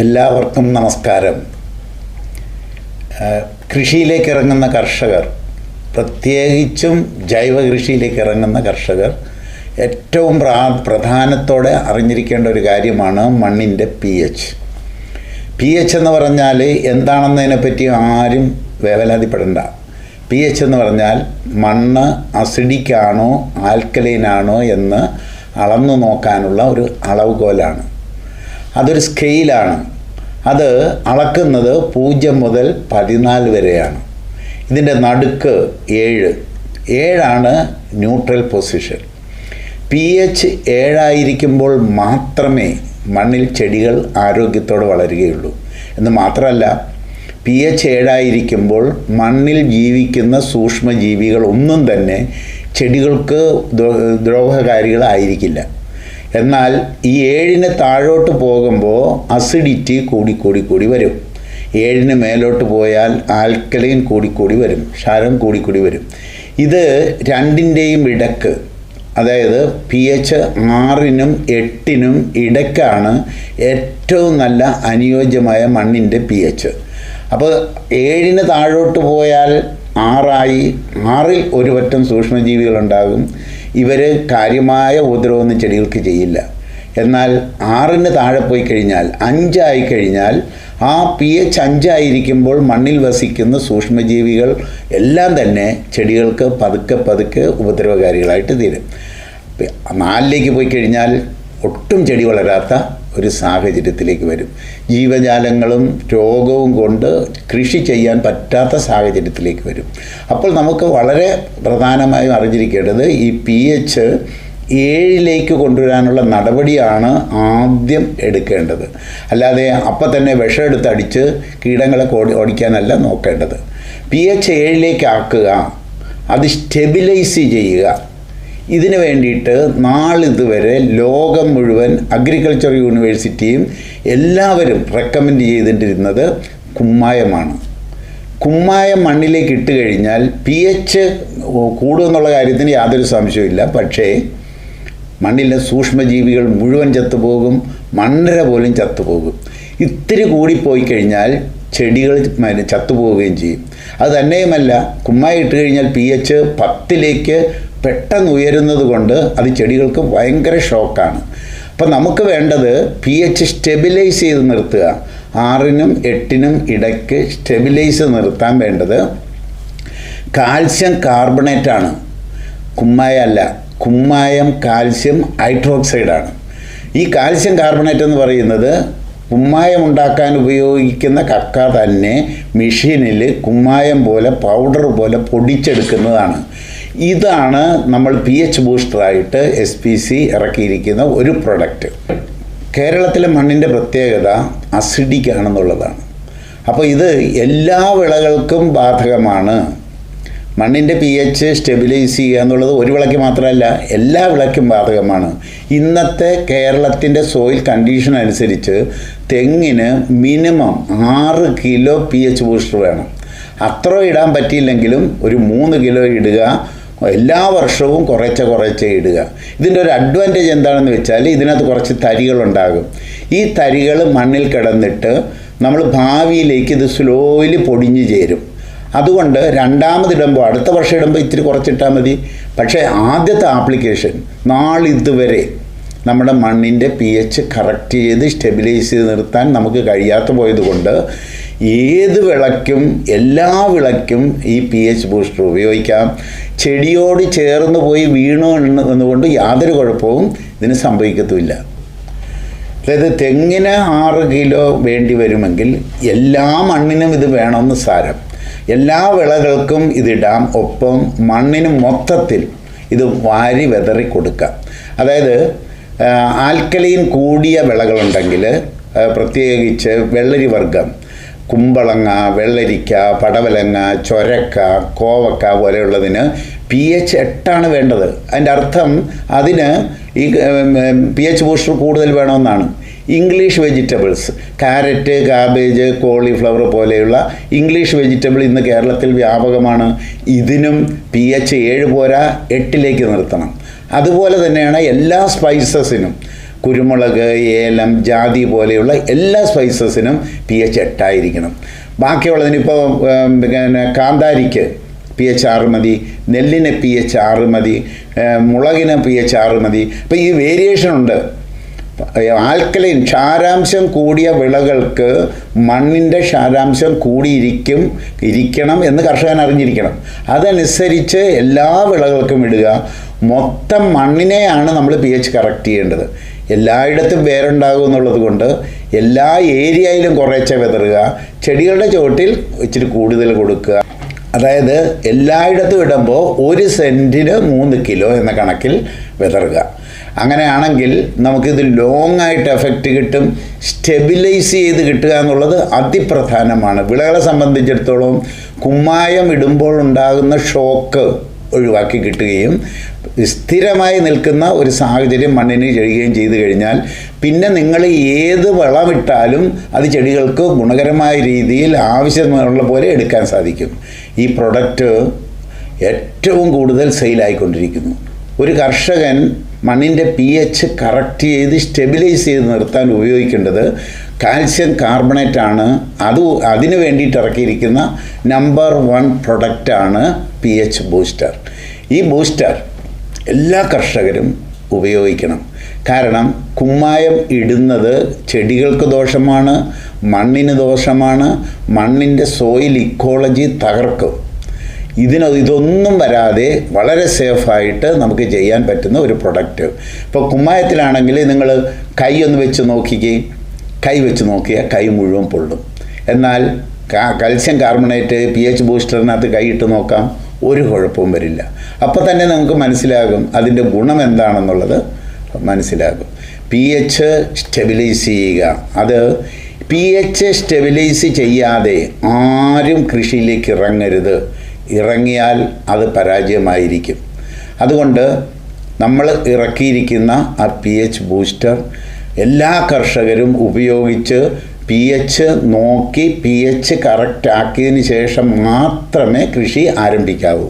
എല്ലാവർക്കും നമസ്കാരം. കൃഷിയിലേക്ക് ഇറങ്ങുന്ന കർഷകർ പ്രത്യേകിച്ചും ജൈവ കൃഷിയിലേക്ക് ഇറങ്ങുന്ന കർഷകർ ഏറ്റവും പ്രാ പ്രധാനത്തോടെ അറിഞ്ഞിരിക്കേണ്ട ഒരു കാര്യമാണ് മണ്ണിന്റെ പി എച്ച് പി എച്ച് എന്ന് പറഞ്ഞാൽ എന്താണെന്നതിനെ പറ്റി ആരും വേവലാതിപ്പെടേണ്ട. പി എച്ച് എന്ന് പറഞ്ഞാൽ മണ്ണ് അസിഡിക്കാണോ ആൽക്കലൈനാണോ എന്ന് അളന്നു നോക്കാനുള്ള ഒരു അളവുകോലാണ്. അതൊരു സ്കെയിലാണ് അത് അളക്കുന്നത് പൂജ്യം മുതൽ പതിനാല് വരെയാണ്. ഇതിന്റെ നടുക്ക് ഏഴ്. ഏഴാണ് ന്യൂട്രൽ പൊസിഷൻ പി എച്ച് ഏഴായിരിക്കുമ്പോൾ മാത്രമേ മണ്ണിൽ ചെടികൾ ആരോഗ്യത്തോടെ വളരുകയുള്ളൂ. എന്ന് മാത്രമല്ല പി എച്ച് ഏഴായിരിക്കുമ്പോൾ മണ്ണിൽ ജീവിക്കുന്ന സൂക്ഷ്മജീവികൾ ഒന്നും തന്നെ ചെടികൾക്ക് ദ്രോഹകാരികളായിരിക്കില്ല. എന്നാൽ ഈ ഏഴിന് താഴോട്ട് പോകുമ്പോൾ അസിഡിറ്റി കൂടി കൂടി കൂടി വരും. ഏഴിന് മേലോട്ട് പോയാൽ ആൽക്കലൈൻ കൂടിക്കൂടി വരും. ക്ഷാരം കൂടിക്കൂടി വരും. ഇത് രണ്ടിന്റെയും ഇടയ്ക്ക് അതായത് പി എച്ച് ആറിനും എട്ടിനും ഇടയ്ക്കാണ് ഏറ്റവും നല്ല അനുയോജ്യമായ മണ്ണിന്റെ പി എച്ച് അപ്പോൾ ഏഴിന് താഴോട്ട് പോയാൽ ആറായി ആറിൽ ഒരു പറ്റം സൂക്ഷ്മജീവികളുണ്ടാകും ഇവർ കാര്യമായ ഉപദ്രവമൊന്നും ചെടികൾക്ക് ചെയ്യില്ല. എന്നാൽ ആറിന് താഴെ പോയി കഴിഞ്ഞാൽ അഞ്ചായി കഴിഞ്ഞാൽ ആ പി എച്ച് അഞ്ചായിരിക്കുമ്പോൾ മണ്ണിൽ വസിക്കുന്ന സൂക്ഷ്മജീവികൾ എല്ലാം തന്നെ ചെടികൾക്ക് പതുക്കെ പതുക്കെ ഉപദ്രവകാരികളായിട്ട് തീരും. നാലിലേക്ക് പോയി കഴിഞ്ഞാൽ ഒട്ടും ചെടി വളരാത്ത ഒരു സാഹചര്യത്തിലേക്ക് വരും. ജീവജാലങ്ങളും രോഗവും കൊണ്ട് കൃഷി ചെയ്യാൻ പറ്റാത്ത സാഹചര്യത്തിലേക്ക് വരും. അപ്പോൾ നമുക്ക് വളരെ പ്രധാനമായും അറിഞ്ഞിരിക്കേണ്ടത് ഈ പി എച്ച് ഏഴിലേക്ക് കൊണ്ടുവരാനുള്ള നടപടിയാണ് ആദ്യം എടുക്കേണ്ടത്. അല്ലാതെ അപ്പം തന്നെ വിഷം എടുത്തടിച്ച് കീടങ്ങളെ കോടി ഓടിക്കാനല്ല നോക്കേണ്ടത്. പി എച്ച് ഏഴിലേക്ക് ആക്കുക. അത് സ്റ്റെബിലൈസ് ചെയ്യുക. ഇതിന് വേണ്ടിയിട്ട് നാളിതുവരെ ലോകം മുഴുവൻ അഗ്രികൾച്ചർ യൂണിവേഴ്സിറ്റിയും എല്ലാവരും റെക്കമെൻഡ് ചെയ്തിട്ടിരുന്നത് കുമ്മായമാണ്. കുമ്മായം മണ്ണിലേക്ക് ഇട്ട് കഴിഞ്ഞാൽ പി എച്ച് കൂടുമെന്നുള്ള കാര്യത്തിന് യാതൊരു സംശയമില്ല പക്ഷേ മണ്ണിലെ സൂക്ഷ്മജീവികൾ മുഴുവൻ ചത്തുപോകും മണ്ണര പോലും ചത്തുപോകും. ഇത്തിരി കൂടിപ്പോയി കഴിഞ്ഞാൽ ചെടികൾ ചത്തുപോവുകയും ചെയ്യും. അത് തന്നെയുമല്ല കുമ്മായി ഇട്ട് കഴിഞ്ഞാൽ പി എച്ച് പത്തിലേക്ക് പെട്ടെന്ന് ഉയരുന്നത് കൊണ്ട് അത് ചെടികൾക്ക് ഭയങ്കര ഷോക്കാണ്. അപ്പം നമുക്ക് വേണ്ടത് പി എച്ച് സ്റ്റെബിലൈസ് ചെയ്ത് നിർത്തുക. ആറിനും എട്ടിനും ഇടയ്ക്ക് സ്റ്റെബിലൈസ് നിർത്താൻ വേണ്ടത് കാൽസ്യം കാർബണേറ്റാണ് കുമ്മായല്ല കുമ്മായ കാൽസ്യം ഹൈഡ്രോക്സൈഡാണ് ഈ കാൽസ്യം കാർബണേറ്റ് എന്ന് പറയുന്നത് കുമ്മായം ഉണ്ടാക്കാൻ ഉപയോഗിക്കുന്ന കക്ക തന്നെ മെഷീനിൽ കുമ്മായം പോലെ പൗഡർ പോലെ പൊടിച്ചെടുക്കുന്നതാണ്. ഇതാണ് നമ്മൾ പി എച്ച് ബൂസ്റ്ററായിട്ട് എസ് പി സി ഇറക്കിയിരിക്കുന്ന ഒരു പ്രൊഡക്റ്റ് കേരളത്തിലെ മണ്ണിന്റെ പ്രത്യേകത അസിഡിക് ആണെന്നുള്ളതാണ്. അപ്പോൾ ഇത് എല്ലാ വിളകൾക്കും ബാധകമാണ്. മണ്ണിന്റെ പി എച്ച് സ്റ്റെബിലൈസ് ചെയ്യുക എന്നുള്ളത് ഒരു വിളയ്ക്ക് മാത്രമല്ല എല്ലാ വിളയ്ക്കും ബാധകമാണ്. ഇന്നത്തെ കേരളത്തിന്റെ സോയിൽ കണ്ടീഷൻ അനുസരിച്ച് തെങ്ങിന് മിനിമം ആറ് കിലോ പി എച്ച് ബൂസ്റ്റർ വേണം. അത്ര ഇടാൻ പറ്റിയില്ലെങ്കിലും ഒരു മൂന്ന് കിലോ ഇടുക എല്ലാ വർഷവും കുറച്ച് കുറച്ച് ഇടുക. ഇതിന്റെ ഒരു അഡ്വാന്റേജ് എന്താണെന്ന് വെച്ചാൽ ഇതിനകത്ത് കുറച്ച് തരികളുണ്ടാകും. ഈ തരികൾ മണ്ണിൽ കിടന്നിട്ട് നമ്മൾ ഭാവിയിലേക്ക് ഇത് സ്ലോയിൽ പൊടിഞ്ഞു ചേരും. അതുകൊണ്ട് രണ്ടാമതിടുമ്പോൾ അടുത്ത വർഷം ഇടുമ്പോൾ ഇത്തിരി കുറച്ചിട്ടാൽ മതി. പക്ഷേ ആദ്യത്തെ ആപ്ലിക്കേഷൻ നാളിതുവരെ നമ്മുടെ മണ്ണിന്റെ പി എച്ച് കറക്റ്റ് ചെയ്ത് സ്റ്റെബിലൈസ് ചെയ്ത് നിർത്താൻ നമുക്ക് കഴിയാത്ത പോയതുകൊണ്ട് ഏത് വിളക്കും എല്ലാ വിളക്കും ഈ പി എച്ച് ബൂസ്റ്റർ ഉപയോഗിക്കാം. ചെടിയോട് ചേർന്ന് പോയി വീണു എന്നുകൊണ്ട് യാതൊരു കുഴപ്പവും ഇതിന് സംഭവിക്കത്തുമില്ല. അതായത് തെങ്ങിന് ആറ് കിലോ വേണ്ടി വരുമെങ്കിൽ എല്ലാ മണ്ണിനും ഇത് വേണമെന്ന് സാരം. എല്ലാ വിളകൾക്കും ഇതിടാം ഒപ്പം മണ്ണിന് മൊത്തത്തിൽ ഇത് വാരി വെതറി കൊടുക്കാം. അതായത് ആൽക്കലീൻ കൂടിയ വിളകളുണ്ടെങ്കിൽ പ്രത്യേകിച്ച് വെള്ളരി വർഗം കുമ്പളങ്ങ വെള്ളരിക്ക പടവലങ്ങ ചൊരക്ക കോവക്ക പോലെയുള്ളതിന് പി എച്ച് എട്ടാണ് വേണ്ടത്. അതിന്റെ അർത്ഥം അതിന് ഈ പി എച്ച് ബൂസ്റ്റർ കൂടുതൽ വേണമെന്നാണ്. English vegetables carrot cabbage cauliflower പോലെയുള്ള ഇംഗ്ലീഷ് വെജിറ്റബിൾ ഇന്ന് കേരളത്തിൽ വ്യാപകമാണ്. ഇതിനും പി എച്ച് ഏഴ് പോരാ എട്ടിലേക്ക് നിർത്തണം. അതുപോലെ തന്നെയാണ് എല്ലാ സ്പൈസസിനും കുരുമുളക് ഏലം ജാതി പോലെയുള്ള എല്ലാ സ്പൈസസിനും പി എച്ച് എട്ടായിരിക്കണം. ബാക്കിയുള്ളതിനിപ്പോൾ പിന്നെ കാന്താരിക്ക് പി എച്ച് ആറ് മതി നെല്ലിന് പി എച്ച് ആറ് മതി മുളകിന് പി എച്ച് ആറ് മതി. അപ്പോൾ ഈ വേരിയേഷൻ ഉണ്ട്. ആൽക്കലൈൻ ക്ഷാരാംശം കൂടിയ വിളകൾക്ക് മണ്ണിന്റെ ക്ഷാരാംശം കൂടിയിരിക്കും ഇരിക്കണം എന്ന് കർഷകൻ അറിഞ്ഞിരിക്കണം. അതനുസരിച്ച് എല്ലാ വിളകൾക്കും ഇടുക. മൊത്തം മണ്ണിനെയാണ് നമ്മൾ പി എച്ച് കറക്റ്റ് ചെയ്യേണ്ടത്. എല്ലായിടത്തും വേരുണ്ടാകും എന്നുള്ളത് കൊണ്ട് എല്ലാ ഏരിയയിലും കുറേശ്ശെ വിതറുക. ചെടികളുടെ ചുവട്ടിൽ ഇച്ചിരി കൂടുതൽ കൊടുക്കുക. അതായത് എല്ലായിടത്തും ഇടുമ്പോൾ ഒരു സെന്റിന് മൂന്ന് കിലോ എന്ന കണക്കിൽ വിതറുക. അങ്ങനെയാണെങ്കിൽ നമുക്കിത് ലോങ് ആയിട്ട് എഫക്റ്റ് കിട്ടും സ്റ്റെബിലൈസ് ചെയ്ത് കിട്ടുക എന്നുള്ളത് അതിപ്രധാനമാണ്. വിളകളെ സംബന്ധിച്ചിടത്തോളം കുമ്മായം ഇടുമ്പോൾ ഉണ്ടാകുന്ന ഷോക്ക് ഒഴിവാക്കി കിട്ടുകയും സ്ഥിരമായി നിൽക്കുന്ന ഒരു സാഹചര്യം മണ്ണിന് ചെയ്യുകയും ചെയ്തു കഴിഞ്ഞാൽ പിന്നെ നിങ്ങൾ ഏത് വളമിട്ടാലും അത് ചെടികൾക്ക് ഗുണകരമായ രീതിയിൽ ആവശ്യമുള്ള പോലെ എടുക്കാൻ സാധിക്കും. ഈ പ്രൊഡക്റ്റ് ഏറ്റവും കൂടുതൽ സെയിലായിക്കൊണ്ടിരിക്കുന്നു ഒരു കർഷകൻ മണ്ണിന്റെ പി എച്ച് കറക്റ്റ് ചെയ്ത് സ്റ്റെബിലൈസ് ചെയ്ത് നിർത്താൻ ഉപയോഗിക്കേണ്ടത് കാൽസ്യം കാർബണേറ്റ് ആണ്. അത് അതിന് വേണ്ടിയിട്ട് ഇറക്കിയിരിക്കുന്ന നമ്പർ വൺ പ്രൊഡക്റ്റാണ് പി എച്ച് ബൂസ്റ്റർ ഈ ബൂസ്റ്റർ എല്ലാ കർഷകരും ഉപയോഗിക്കണം. കാരണം കുമ്മായം ഇടുന്നത് ചെടികൾക്ക് ദോഷമാണ് മണ്ണിന് ദോഷമാണ് മണ്ണിന്റെ സോയിൽ ഇക്കോളജി തകർക്കും. ഇതിന് ഇതൊന്നും വരാതെ വളരെ സേഫായിട്ട് നമുക്ക് ചെയ്യാൻ പറ്റുന്ന ഒരു പ്രൊഡക്റ്റ് ഇപ്പോൾ കുമ്മായത്തിലാണെങ്കിൽ നിങ്ങൾ കൈ ഒന്ന് വെച്ച് നോക്കിക്കുകയും കൈ വെച്ച് നോക്കിയാൽ കൈ മുഴുവൻ പൊള്ളും. എന്നാൽ കാൽസ്യം കാർബണേറ്റ് പി എച്ച് ബൂസ്റ്ററിനകത്ത് കൈയിട്ട് നോക്കാം. ഒരു കുഴപ്പവും വരില്ല. അപ്പോൾ തന്നെ നമുക്ക് മനസ്സിലാകും അതിന്റെ ഗുണം എന്താണെന്നുള്ളത് മനസ്സിലാകും. പി എച്ച് സ്റ്റെബിലൈസ് ചെയ്യുക. അത് പി എച്ച് സ്റ്റെബിലൈസ് ചെയ്യാതെ ആരും കൃഷിയിലേക്ക് ഇറങ്ങരുത്. ഇറങ്ങിയാൽ അത് പരാജയമായിരിക്കും. അതുകൊണ്ട് നമ്മൾ ഇറക്കിയിരിക്കുന്ന ആ പി എച്ച് ബൂസ്റ്റർ എല്ലാ കർഷകരും ഉപയോഗിച്ച് പി എച്ച് നോക്കി പി എച്ച് കറക്റ്റ് ആക്കിയതിന് ശേഷം മാത്രമേ കൃഷി ആരംഭിക്കാവൂ.